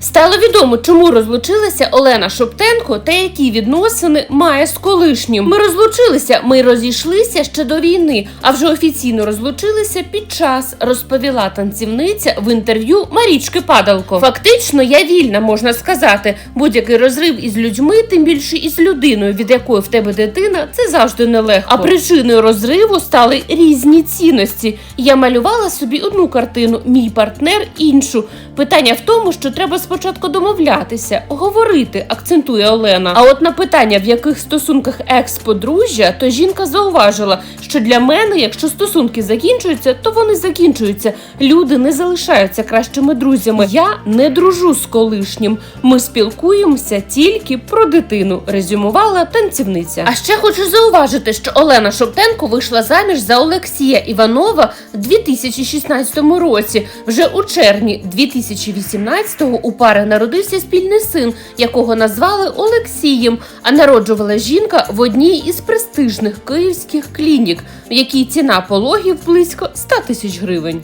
Стало відомо, чому розлучилася Олена Шоптенко та які відносини має з колишнім. Ми розлучилися, ми розійшлися ще до війни, а вже офіційно розлучилися під час, розповіла танцівниця в інтерв'ю Марічки Падалко. Фактично, я вільна, можна сказати. Будь-який розрив із людьми, тим більше із людиною, від якої в тебе дитина, це завжди нелегко. А причиною розриву стали різні цінності. Я малювала собі одну картину, мій партнер іншу. Питання в тому, що треба спочатку домовлятися, говорити, акцентує Олена. А от на питання, в яких стосунках екс-подружжя, то жінка зауважила, що для мене, якщо стосунки закінчуються, то вони закінчуються. Люди не залишаються кращими друзями. Я не дружу з колишнім. Ми спілкуємося тільки про дитину, резюмувала танцівниця. А ще хочу зауважити, що Олена Шоптенко вийшла заміж за Олексія Іванова в 2016 році. Вже у червні 2018-го у пари народився спільний син, якого назвали Олексієм. А народжувала жінка в одній із престижних київських клінік, в якій ціна пологів близько 100 тисяч гривень.